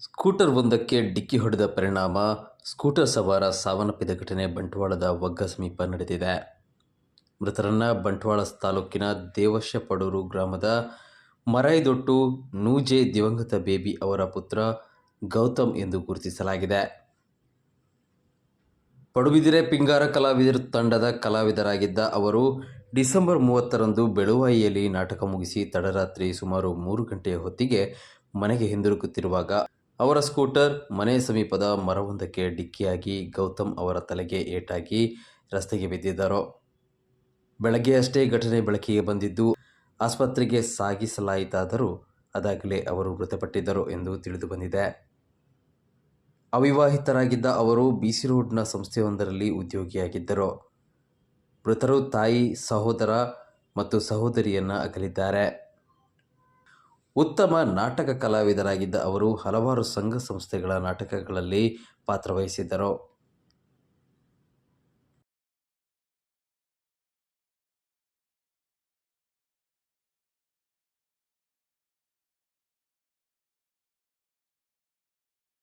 Scooter ಒಂದಕ್ಕೆ ಡಿಕ್ಕಿ ಹೊಡೆದ ಪರಿಣಾಮ ಸ್ಕೂಟರ್ ಸವಾರ ಸಾವನ್ನಪ್ಪಿದ ಘಟನೆ ಬಂಟ್ವಾಳದ ವಗ್ಗ ಸಮೀಪ ನಡೆದಿದೆ. ಮೃತರನ್ನ ಬಂಟ್ವಾಳ ತಾಲೂಕಿನ ದೇವಶಪಡೂರು ಗ್ರಾಮದ ಮರೈದೊಟ್ಟು ನೂಜೆ ದಿವಂಗತ ಬೇಬಿ ಅವರ ಪುತ್ರ ಗೌತಮ್ ಎಂದು ಗುರುತಿಸಲಾಗಿದೆ. ಪಡುಬಿದಿರೆ ಪಿಂಗಾರ ಕಲಾವಿದರು ತಂಡದ ಕಲಾವಿದರಾಗಿದ್ದ ಅವರು ಡಿಸೆಂಬರ್ ಮೂವತ್ತರಂದು ಬೆಳುವಾಯಿಯಲ್ಲಿ ನಾಟಕ ಮುಗಿಸಿ ತಡರಾತ್ರಿ ಸುಮಾರು ಮೂರು ಗಂಟೆಯ ಹೊತ್ತಿಗೆ ಮನೆಗೆ ಹಿಂದಿರುಗುತ್ತಿರುವಾಗ ಅವರ ಸ್ಕೂಟರ್ ಮನೆ ಸಮೀಪದ ಮರವೊಂದಕ್ಕೆ ಡಿಕ್ಕಿಯಾಗಿ ಗೌತಮ್ ಅವರ ತಲೆಗೆ ಏಟಾಗಿ ರಸ್ತೆಗೆ ಬಿದ್ದಿದ್ದರು? ಬೆಳಗ್ಗೆಯಷ್ಟೇ ಘಟನೆ ಬೆಳಕಿಗೆ ಬಂದಿದ್ದು ಆಸ್ಪತ್ರೆಗೆ ಸಾಗಿಸಲಾಯಿತಾದರೂ ಅದಾಗಲೇ ಅವರು ಮೃತಪಟ್ಟಿದ್ದರು ಎಂದು ತಿಳಿದು ಬಂದಿದೆ. ಅವಿವಾಹಿತರಾಗಿದ್ದ ಅವರು ಬಿಸಿ ರೋಡ್ನ ಸಂಸ್ಥೆಯೊಂದರಲ್ಲಿ ಉದ್ಯೋಗಿಯಾಗಿದ್ದರು. ಮೃತರು ತಾಯಿ, ಸಹೋದರ ಮತ್ತು ಸಹೋದರಿಯನ್ನು ಅಗಲಿದ್ದಾರೆ. ಉತ್ತಮ ನಾಟಕ ಕಲಾವಿದರಾಗಿದ್ದ ಅವರು ಹಲವಾರು ಸಂಘ ಸಂಸ್ಥೆಗಳ ನಾಟಕಗಳಲ್ಲಿ ಪಾತ್ರವಹಿಸಿದ್ದರು.